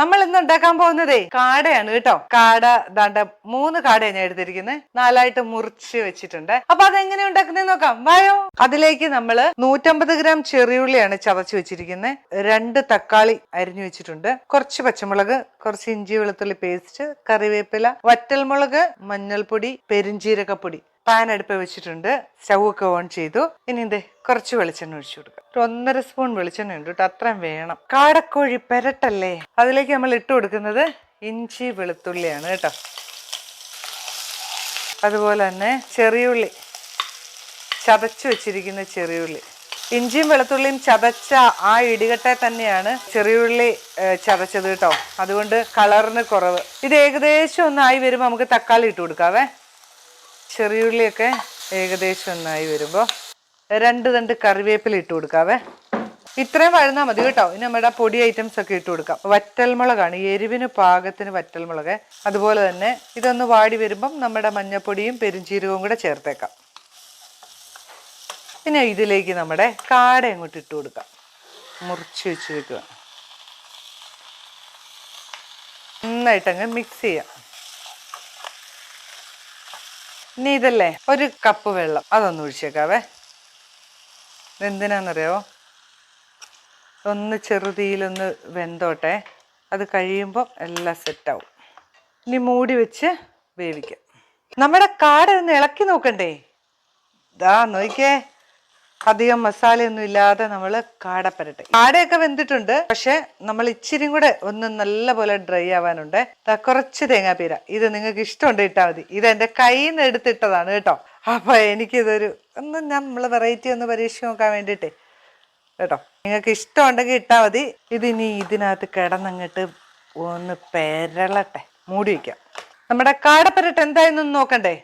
നമ്മൾ ഇന്ന് ഉണ്ടാക്കാൻ പോകുന്നതേ കാടയാണ് കേട്ടോ. കാട ദാണ്ട മൂന്ന് കാടയാണ് ഞാൻ എടുത്തിരിക്കുന്നത് നാലായിട്ട് മുറിച്ച് വെച്ചിട്ടുണ്ട്. അപ്പൊ അതെങ്ങനെ ഉണ്ടാക്കുന്നത് നോക്കാം. വായോ. അതിലേക്ക് നമ്മൾ നൂറ്റമ്പത് ഗ്രാം ചെറിയുള്ളിയാണ് ചതച്ച് വെച്ചിരിക്കുന്നത് രണ്ട് തക്കാളി അരിഞ്ഞു വെച്ചിട്ടുണ്ട്. കുറച്ച് പച്ചമുളക് കുറച്ച് ഇഞ്ചി വെളുത്തുള്ളി പേസ്റ്റ് കറിവേപ്പില വറ്റൽമുളക് മഞ്ഞൾപ്പൊടി പെരിഞ്ജീരകപ്പൊടി പാൻ അടുപ്പ് വെച്ചിട്ടുണ്ട്. സ്റ്റൗ ഒക്കെ ഓൺ ചെയ്തു. ഇനി ഇത് കുറച്ച് വെളിച്ചെണ്ണ ഒഴിച്ചു കൊടുക്കുക ഒരു ഒന്നര സ്പൂൺ വെളിച്ചെണ്ണ ഉണ്ട് കേട്ടോ. അത്രയും വേണം. കാടക്കോഴി പെരട്ടല്ലേ? അതിലേക്ക് നമ്മൾ ഇട്ട് കൊടുക്കുന്നത് ഇഞ്ചി വെളുത്തുള്ളിയാണ് കേട്ടോ. അതുപോലെ തന്നെ ചെറിയുള്ളി. ചതച്ചു വെച്ചിരിക്കുന്ന ചെറിയുള്ളി. ഇഞ്ചിയും വെളുത്തുള്ളിയും ചതച്ച ആ ഇടികട്ടെ തന്നെയാണ് ചെറിയുള്ളി ചതച്ചത് കേട്ടോ. അതുകൊണ്ട് കളറിന് കുറവ്. ഇത് ഏകദേശം ഒന്നായി വരുമ്പോൾ നമുക്ക് തക്കാളി ഇട്ട് കൊടുക്കാവേ. ചെറിയുള്ളിയൊക്കെ ഏകദേശം ഒന്നായി വരുമ്പോൾ രണ്ട് രണ്ട് കറിവേപ്പില ഇട്ട് കൊടുക്കാവേ. ഇത്രയും വഴുന്നാൽ മതി കേട്ടോ. ഇനി നമ്മുടെ പൊടി ഐറ്റംസ് ഒക്കെ ഇട്ട് കൊടുക്കാം. വറ്റൽമുളകാണ് എരിവിന് പാകത്തിന് വറ്റൽമുളക്. അതുപോലെ തന്നെ ഇതൊന്ന് വാടി വരുമ്പം നമ്മുടെ മഞ്ഞപ്പൊടിയും പെരുംജീരകവും കൂടെ ചേർത്തേക്കാം. പിന്നെ ഇതിലേക്ക് നമ്മുടെ കാട അങ്ങോട്ട് ഇട്ട് കൊടുക്കാം. മുറിച്ച് വെച്ച് വെക്കുക. നന്നായിട്ടങ്ങ് മിക്സ് ചെയ്യാം. ഇനി ഇതല്ലേ? ഒരു കപ്പ് വെള്ളം. അതൊന്ന് ഒഴിച്ചേക്കാവേ. എന്തിനാണെന്നറിയാവോ ഒന്ന് ചെറുതീയിലൊന്ന് വെന്തോട്ടെ. അത് കഴിയുമ്പോൾ എല്ലാം സെറ്റാവും. ഇനി മൂടി വെച്ച് വേവിക്കാം. നമ്മുടെ കാടൊന്ന് ഇളക്കി നോക്കണ്ടേ? ദാ നോക്കിയേ. അധികം മസാലയൊന്നും ഇല്ലാതെ നമ്മൾ കാട കാടയൊക്കെ വെന്തിട്ടുണ്ട്. പക്ഷെ നമ്മൾ ഇച്ചിരി കൂടെ ഒന്ന് നല്ല പോലെ ഡ്രൈ ആവാനുണ്ട്. കുറച്ച് കുറച്ച് തേങ്ങാപ്പീര. ഇത് നിങ്ങൾക്ക് ഇഷ്ടമുണ്ട് ഇട്ടാൽ മതി. ഇത് എന്റെ കയ്യിൽ നിന്ന് എടുത്തിട്ടതാണ് കേട്ടോ. അപ്പൊ എനിക്കിതൊരു ഒന്ന് നമ്മൾ വെറൈറ്റി ഒന്ന് പരീക്ഷിച്ച് നോക്കാൻ വേണ്ടിയിട്ടേ. കേട്ടോ. നിങ്ങൾക്ക് ഇഷ്ടമുണ്ടെങ്കിൽ ഇട്ടാൽ മതി. ഇതിനി ഇതിനകത്ത് കിടന്നങ്ങട്ട് ഒന്ന് പെരളട്ടെ. മൂടി വയ്ക്കാം നമ്മുടെ കാടപ്പരട്ട് എന്തായെന്നൊന്ന് നോക്കണ്ടേ?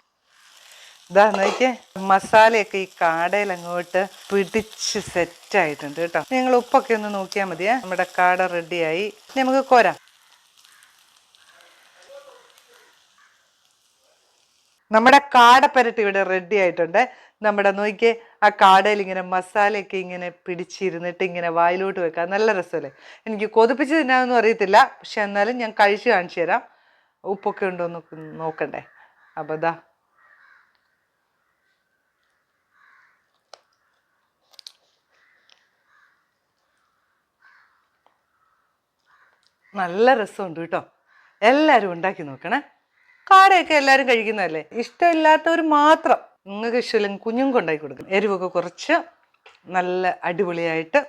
ഇതാ നോക്കിയേ മസാലയൊക്കെ ഈ കാടയിൽ അങ്ങോട്ട് പിടിച്ച് സെറ്റ് ആയിട്ടുണ്ട് കേട്ടോ. നിങ്ങൾ ഉപ്പൊക്കെ ഒന്ന് നോക്കിയാൽ മതിയേ. നമ്മുടെ കാട റെഡിയായി നമുക്ക് കോരാം. നമ്മുടെ കാടപ്പരട്ടി ഇവിടെ റെഡി ആയിട്ടുണ്ട് നമ്മുടെ നോക്കിയേ ആ കാടയിൽ ഇങ്ങനെ മസാലയൊക്കെ ഇങ്ങനെ പിടിച്ചിരുന്നിട്ട് ഇങ്ങനെ വായിലോട്ട് വെക്കാം. നല്ല രസമല്ലേ? എനിക്ക് കൊതിപ്പിച്ച് തിന്നാമെന്നും അറിയത്തില്ല. പക്ഷെ എന്നാലും ഞാൻ കഴിച്ച് കാണിച്ചു തരാം. ഉപ്പൊക്കെ ഉണ്ടോ എന്ന് നോക്കണ്ടേ? അപ്പോൾ ഇതാ നല്ല രസമുണ്ട് കേട്ടോ. എല്ലാവരും ഉണ്ടാക്കി നോക്കണേ. കാടയൊക്കെ എല്ലാവരും കഴിക്കുന്നതല്ലേ? ഇഷ്ടമില്ലാത്തവർ മാത്രം നിങ്ങൾക്ക് ഇഷ്ടമില്ലെങ്കിൽ കുഞ്ഞും കൊണ്ടാക്കി കൊടുക്കും എരിവൊക്കെ കുറച്ച് നല്ല അടിപൊളിയായിട്ട്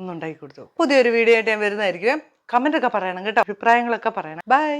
ഒന്നുണ്ടാക്കി കൊടുത്തു. പുതിയൊരു വീഡിയോ ആയിട്ട് ഞാൻ വരുന്നതായിരിക്കും. കമന്റ് ഒക്കെ പറയണം കേട്ടോ. അഭിപ്രായങ്ങളൊക്കെ പറയണം. ബൈ